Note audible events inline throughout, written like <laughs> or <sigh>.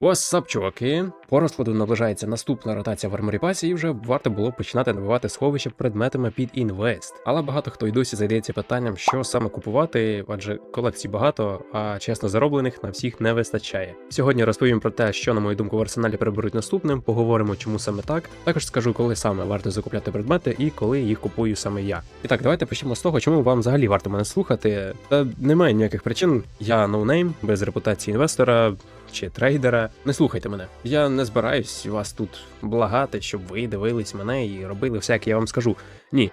What's up, чуваки? По розкладу наближається наступна ротація в арморі пасі, і вже варто було починати набивати сховище предметами під інвест. Але багато хто й досі зайдеться питанням, що саме купувати, адже колекцій багато, а чесно зароблених на всіх не вистачає. Сьогодні розповім про те, що на мою думку в арсеналі приберуть наступним. Поговоримо, чому саме так. Також скажу, коли саме варто закупляти предмети і коли їх купую саме я. І так, давайте почнемо з того, чому вам взагалі варто мене слухати. Та немає ніяких причин. Я ноунейм, без репутації інвестора чи трейдера. Не слухайте мене. Я не збираюсь вас тут благати, щоб ви дивились мене і робили все, як я вам скажу. Ні.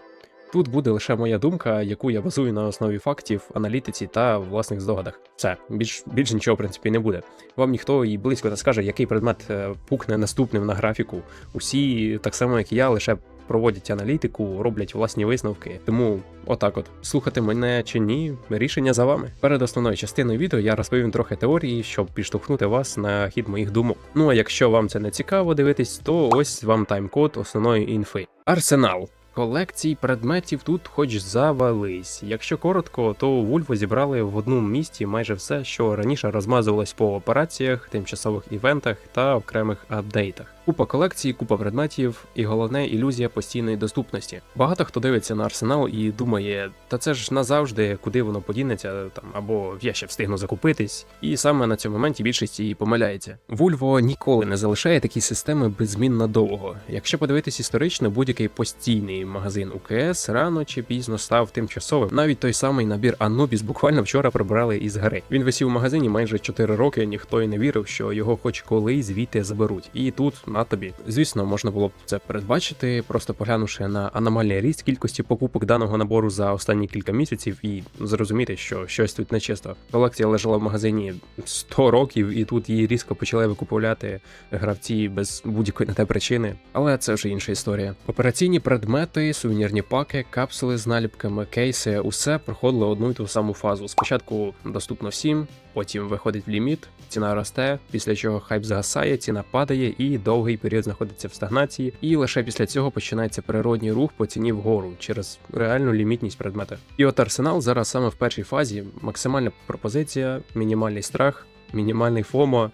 Тут буде лише моя думка, яку я базую на основі фактів, аналітиці та власних здогадах. Все, більш більш нічого в принципі не буде. Вам ніхто і близько не скаже, який предмет е, пукне наступним на графіку. Усі, так само як і я, лише проводять аналітику, роблять власні висновки. Тому отак от слухати мене чи ні, рішення за вами. Перед основною частиною відео я розповім трохи теорії, щоб підштовхнути вас на хід моїх думок. Ну а якщо вам це не цікаво дивитись, то ось вам тайм-код основної інфи. Арсенал. Колекцій предметів тут хоч завались. Якщо коротко, то Вульво зібрали в одному місті майже все, що раніше розмазувалось по операціях, тимчасових івентах та окремих апдейтах. Купа колекцій, купа предметів, і головне ілюзія постійної доступності. Багато хто дивиться на арсенал і думає, та це ж назавжди, куди воно подінеться, там або я ще встигну закупитись. І саме на цьому моменті більшість і помиляється. Вульво ніколи не залишає такі системи беззмін надовго. Якщо подивитись історично, будь-який постійний магазин УКС рано чи пізно став тимчасовим. Навіть той самий набір Анубіс буквально вчора прибрали із гри. Він висів у магазині майже 4 роки. Ніхто й не вірив, що його хоч колись звідти заберуть. І тут на тобі. Звісно, можна було б це передбачити, просто поглянувши на аномальний ріст кількості покупок даного набору за останні кілька місяців, і зрозуміти, що щось тут нечисто. Колекція лежала в магазині 100 років, і тут її різко почали викупувати гравці без будь-якої на те причини. Але це вже інша історія. Операційні предмети, сувенірні паки, капсули з наліпками, кейси усе проходило одну і ту саму фазу. Спочатку доступно всім, потім виходить в ліміт, ціна росте, після чого хайп згасає, ціна падає і довгий період знаходиться в стагнації. І лише після цього починається природній рух по ціні вгору через реальну лімітність предмета. І от арсенал зараз саме в першій фазі максимальна пропозиція, мінімальний страх, мінімальний ФОМО.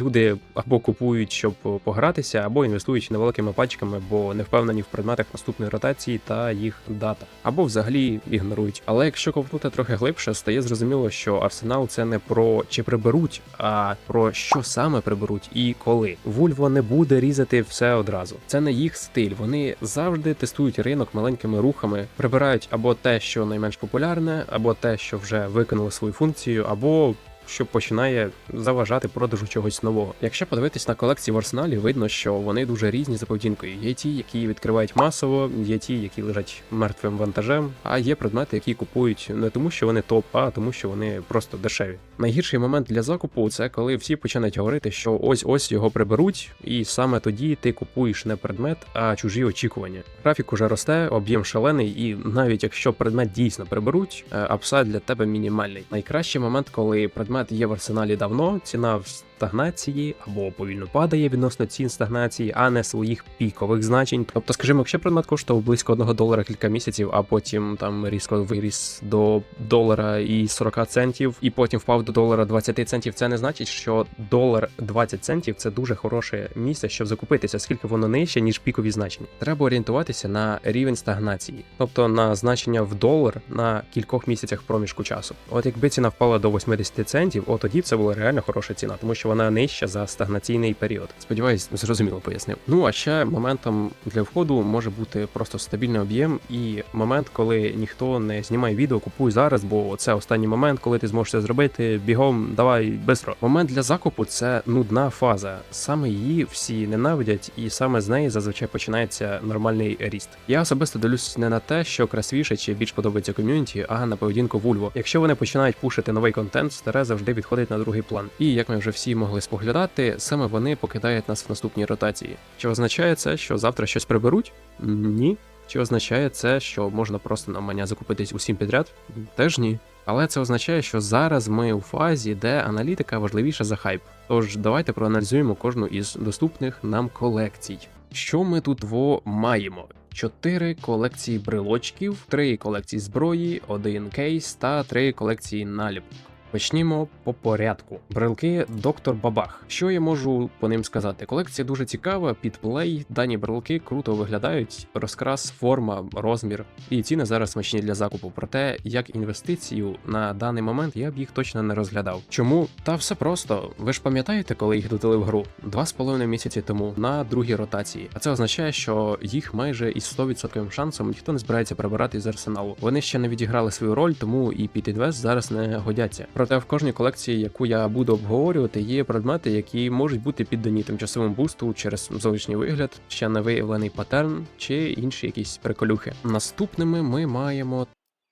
Люди або купують, щоб погратися, або інвестують невеликими пачками, бо не впевнені в предметах наступної ротації та їх дата, або взагалі ігнорують. Але якщо ковтнути трохи глибше, стає зрозуміло, що арсенал це не про чи приберуть, а про що саме приберуть і коли. Вульво не буде різати все одразу. Це не їх стиль. Вони завжди тестують ринок маленькими рухами, прибирають або те, що найменш популярне, або те, що вже виконало свою функцію, або що починає заважати продажу чогось нового. Якщо подивитись на колекції в арсеналі, видно, що вони дуже різні за поведінкою. Є ті, які відкривають масово, є ті, які лежать мертвим вантажем, а є предмети, які купують не тому, що вони топ, а тому, що вони просто дешеві. Найгірший момент для закупу це коли всі починають говорити, що ось ось його приберуть, і саме тоді ти купуєш не предмет, а чужі очікування. Графік уже росте, об'єм шалений, і навіть якщо предмет дійсно приберуть, е, апсайд для тебе мінімальний. Найкращий момент, коли предмет є в арсеналі давно, ціна стагнації або повільно падає відносно цін стагнації, а не своїх пікових значень. Тобто, скажімо, якщо предмет коштував близько 1 долара кілька місяців, а потім там різко виріс до долара і 40 центів, і потім впав до долара 20 центів, це не значить, що долар 20 центів це дуже хороше місце, щоб закупитися, оскільки воно нижче, ніж пікові значення. Треба орієнтуватися на рівень стагнації, тобто на значення в долар на кількох місяцях проміжку часу. От якби ціна впала до 80 центів, от тоді це була реально хороша ціна, тому що вона нижча за стагнаційний період. Сподіваюсь, зрозуміло пояснив. Ну а ще моментом для входу може бути просто стабільний об'єм і момент, коли ніхто не знімає відео, купуй зараз, бо це останній момент, коли ти зможеш це зробити. Бігом, давай бистро. Момент для закупу це нудна фаза. Саме її всі ненавидять, і саме з неї зазвичай починається нормальний ріст. Я особисто дивлюсь не на те, що красивіше чи більш подобається ком'юніті, а на поведінку Вульво. Якщо вони починають пушити новий контент, старе завжди відходить на другий план. І як ми вже всі могли споглядати, саме вони покидають нас в наступній ротації. Чи означає це, що завтра щось приберуть? Ні. Чи означає це, що можна просто на мене закупитись усім підряд? Теж ні. Але це означає, що зараз ми у фазі, де аналітика важливіша за хайп. Тож давайте проаналізуємо кожну із доступних нам колекцій. Що ми тут во маємо? Чотири колекції брелочків, три колекції зброї, один кейс та три колекції наліпок. Почнімо по порядку. Брелки Доктор Бабах. Що я можу по ним сказати? Колекція дуже цікава, під плей. Дані брелки круто виглядають. Розкрас, форма, розмір. І ціни зараз смачні для закупу. Проте, як інвестицію на даний момент я б їх точно не розглядав. Чому? Та все просто. Ви ж пам'ятаєте, коли їх додали в гру? Два з половиною місяці тому на другій ротації. А це означає, що їх майже із 100% шансом ніхто не збирається прибирати з арсеналу. Вони ще не відіграли свою роль, тому і під інвест зараз не годяться. Проте в кожній колекції, яку я буду обговорювати, є предмети, які можуть бути піддані тимчасовому бусту через зовнішній вигляд, ще не виявлений паттерн чи інші якісь приколюхи. Наступними ми маємо.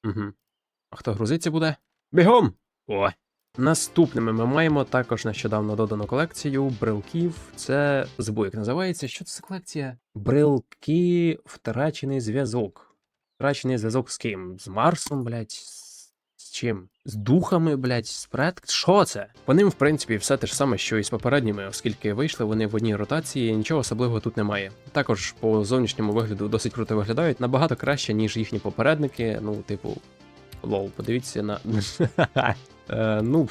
Угу. А хто грузиться буде? Бігом! О! Наступними ми маємо також нещодавно додану колекцію брелків. Це забув, як називається. Що це за колекція? Брелки втрачений зв'язок. Втрачений зв'язок з ким? З Марсом, блядь? З чим? З духами, блядь, з предк? Що це? По ним, в принципі, все те ж саме, що і з попередніми, оскільки вийшли вони в одній ротації, нічого особливого тут немає. Також по зовнішньому вигляду досить круто виглядають, набагато краще, ніж їхні попередники. Ну, типу, лол, подивіться на. <laughs> Е, ну,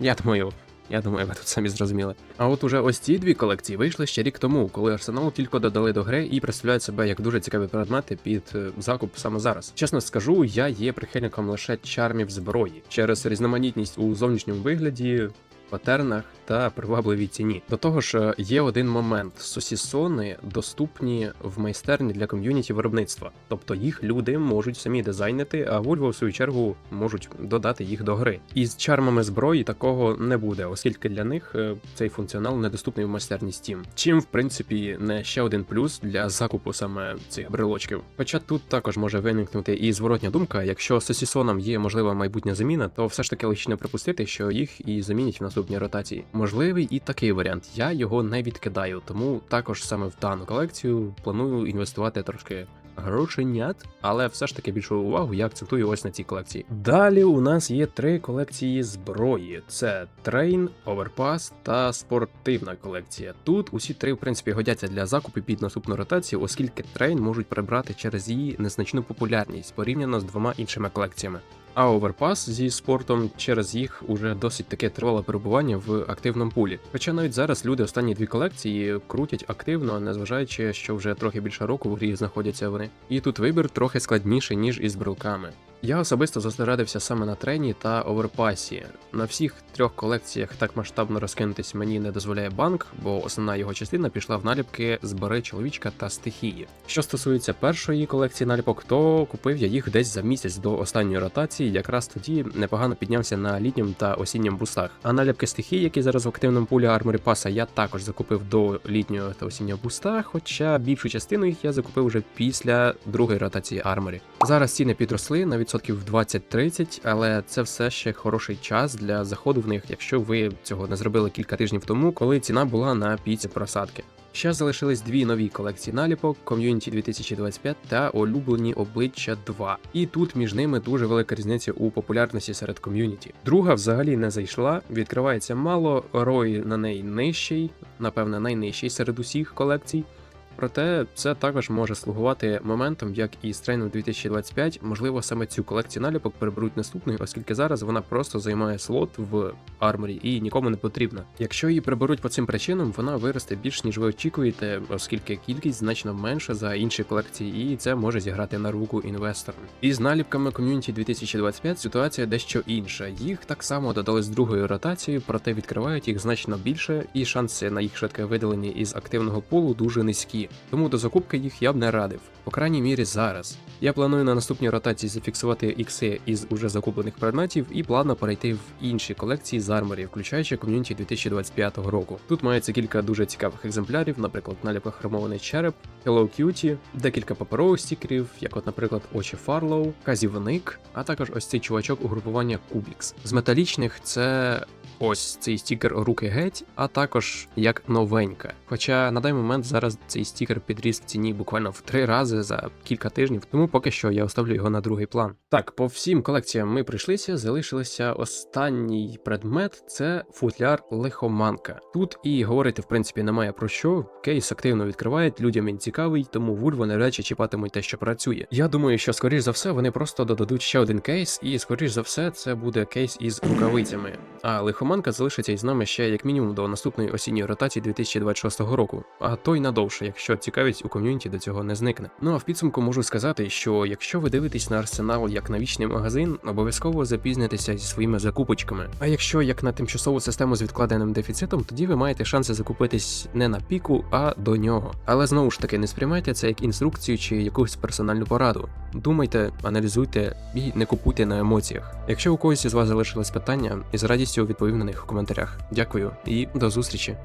я думаю, я думаю, ви тут самі зрозуміли. А от уже ось ці дві колекції вийшли ще рік тому, коли Арсенал тільки додали до гри і представляють себе як дуже цікаві предмети під е, закуп саме зараз. Чесно скажу, я є прихильником лише чармів зброї через різноманітність у зовнішньому вигляді. Патернах та привабливій ціні. До того ж, е, є один момент: сосісони доступні в майстерні для ком'юніті виробництва, тобто їх люди можуть самі дизайнити, а Volvo, в свою чергу можуть додати їх до гри. І з чармами зброї такого не буде, оскільки для них е, цей функціонал недоступний в майстерні Steam. Чим, в принципі, не ще один плюс для закупу саме цих брелочків. Хоча тут також може виникнути і зворотня думка: якщо сосісонам є можлива майбутня заміна, то все ж таки логічно припустити, що їх і замінять в наступній ротації. Можливий і такий варіант. Я його не відкидаю, тому також саме в дану колекцію планую інвестувати трошки грошенят, але все ж таки більшу увагу я акцентую ось на цій колекції. Далі у нас є три колекції зброї: це трейн, оверпас та спортивна колекція. Тут усі три, в принципі, годяться для закупу під наступну ротацію, оскільки трейн можуть прибрати через її незначну популярність порівняно з двома іншими колекціями. А оверпас зі спортом через їх уже досить таке тривале перебування в активному пулі. Хоча навіть зараз люди останні дві колекції крутять активно, незважаючи, що вже трохи більше року в грі знаходяться вони. І тут вибір трохи складніший ніж із брелками. Я особисто зосередився саме на трені та оверпасі. На всіх трьох колекціях так масштабно розкинутись мені не дозволяє банк, бо основна його частина пішла в наліпки збери чоловічка та стихії. Що стосується першої колекції наліпок, то купив я їх десь за місяць до останньої ротації, якраз тоді непогано піднявся на літньому та осінньому бустах. А наліпки стихії, які зараз в активному пулі арморі паса, я також закупив до літнього та осіннього буста, хоча більшу частину їх я закупив вже після другої ротації арморі. Зараз ціни підросли на відсотків 20-30, але це все ще хороший час для заходу в них, якщо ви цього не зробили кілька тижнів тому, коли ціна була на піці просадки. Ще залишились дві нові колекції наліпок Community 2025 та улюблені обличчя 2. І тут між ними дуже велика різниця у популярності серед ком'юніті. Друга взагалі не зайшла, відкривається мало, рой на неї нижчий, напевне, найнижчий серед усіх колекцій. Проте це також може слугувати моментом, як і з трейном 2025, можливо, саме цю колекцію наліпок переберуть наступною, оскільки зараз вона просто займає слот в арморі і нікому не потрібна. Якщо її приберуть по цим причинам, вона виросте більш ніж ви очікуєте, оскільки кількість значно менша за інші колекції, і це може зіграти на руку інвесторам. І з наліпками ком'юніті 2025 ситуація дещо інша. Їх так само додали з другою ротацією, проте відкривають їх значно більше, і шанси на їх швидке видалення із активного пулу дуже низькі. Тому до закупки їх я б не радив, по крайній мірі зараз. Я планую на наступній ротації зафіксувати ікси із уже закуплених предметів і плавно перейти в інші колекції з арморі, включаючи ком'юніті 2025 року. Тут мається кілька дуже цікавих екземплярів, наприклад, наліпка хромований череп, Hello Cutie, декілька паперових стікерів, як, от, наприклад, очі Фарлоу, казівник, а також ось цей чувачок угрупування Кубікс. З металічних це ось цей стікер руки геть, а також як новенька. Хоча на даний момент зараз цей стікер стікер підріс в ціні буквально в три рази за кілька тижнів, тому поки що я оставлю його на другий план. Так, по всім колекціям ми прийшлися, залишилося останній предмет це футляр лихоманка. Тут і говорити, в принципі, немає про що. Кейс активно відкривають, людям він цікавий, тому вульво навряд чи чіпатимуть те, що працює. Я думаю, що скоріш за все вони просто додадуть ще один кейс, і скоріш за все це буде кейс із рукавицями. А лихоманка залишиться із нами ще як мінімум до наступної осінньої ротації 2026 року, а то й надовше, якщо цікавість у ком'юніті до цього не зникне. Ну а в підсумку можу сказати, що якщо ви дивитесь на арсенал як на вічний магазин, обов'язково запізнитеся зі своїми закупочками. А якщо як на тимчасову систему з відкладеним дефіцитом, тоді ви маєте шанси закупитись не на піку, а до нього. Але знову ж таки не сприймайте це як інструкцію чи якусь персональну пораду. Думайте, аналізуйте і не купуйте на емоціях. Якщо у когось із вас залишилось питання, із радістю відповім на них у коментарях. Дякую і до зустрічі.